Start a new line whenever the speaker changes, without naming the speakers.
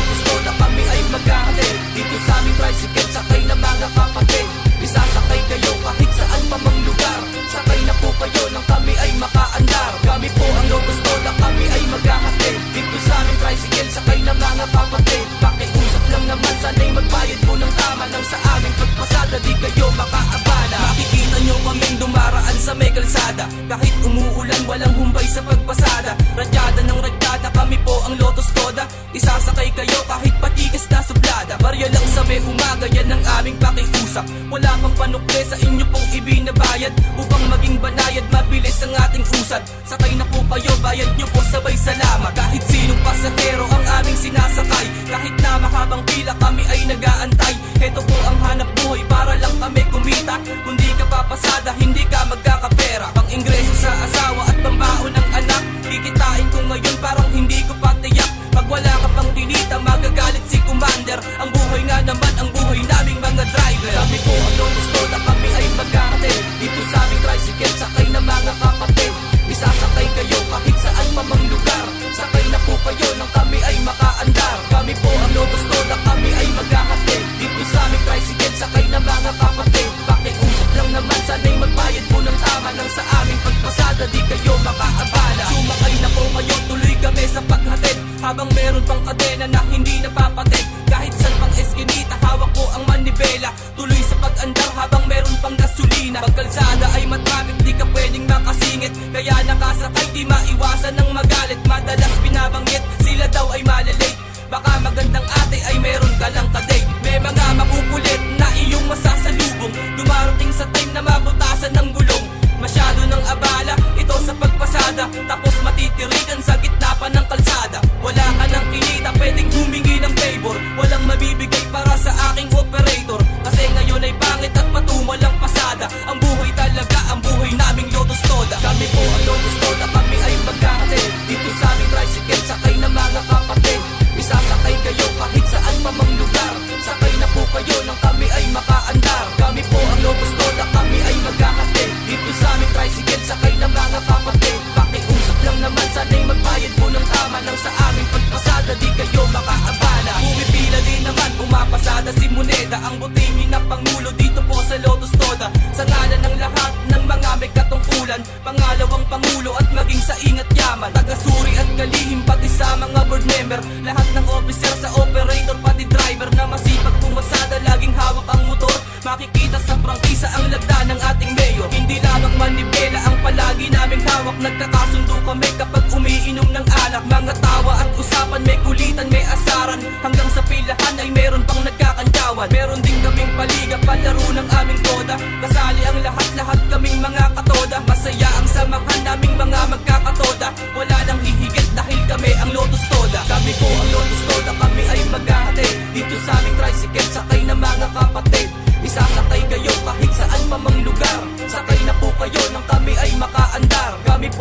Lotus Toda kami ay maghahatid Dito sa aming tricycle sakay na mga kapatid Isasakay kayo kahit saan pa mang lugar. Sakay na po kayo nang kami ay makaandar. Kami po ang Lotus Toda kami ay maghahatid Dito sa aming tricycle sakay na mga kapatid Pakiusap lang naman sana'y magbayad po ng tama Nang sa aming pagpasada. Di kayo makaabala. Makikita nyo kaming dumaraan sa may kalsada. Kahit umuulan walang humbay pakiusap Wala pang panukle sa inyo pong ibinabayad Upang maging banayad mabilis ang ating usad. Sakay na po kayo bayad nyo po sabay salamat. Kahit sinong pasahero ang aming sinasakay Kahit na mahabang pila kami ay nagaantay. Ito po ang hanap buhay para lang kami kumita. Kung di ka papasada hindi ka magkakapera. Pang ingreso sa asawa at pambaon ng anak Kikitain ko ngayon parang hindi ko patiyak Pag wala ka pang kinita magagalit si commander. Ang buhay nga naman ang driver. Kami po ang Lotus Toda kami ay magkakatid Dito sa aming tricycle sakay na mga kapatid. Isasakay kayo kahit saan pa lugar. Sakay na po kayo nang kami ay makaandar. Kami po ang Lotus Toda kami ay magkakatid Dito sa aming tricycle sakay na mga kapatid. Pakiusap lang naman sana'y magbayad po ng tama Nang sa aming pagpasada. Di kayo makaabala. Sumakay na po kayo tuloy kami sa paghatid. Habang meron pang kadena na Pag kalsada Ang butihin na pangulo dito po sa Lotus Toda Sa ngalan ng lahat ng mga may katungkulan Pangalawang pangulo at maging sa ingat yaman. Tagasuri at kalihim pati sa mga board member. Lahat ng officer sa operator pati driver Na masipag pumasada. Laging hawak ang motor Makikita sa prangkisa ang lagda ng ating mayor. Hindi lamang manibela ang palagi naming hawak. Nagkakasundo kami kapag umiinom ng alak. Mga nagkakantyawan Meron din kaming paliga palaro ng aming toda. Kasali ang lahat-lahat kaming mga katoda. Masaya ang samahan naming mga magkakatoda. Wala nang hihigit dahil kami ang Lotus Toda. Kami po ang Lotus Toda, kami ay maghahatid Dito sa aming tricycle, sakay na mga kapatid. Isasakay kayo kahit saan pa mang lugar. Sakay na po kayo nang kami ay makaandar. Kami po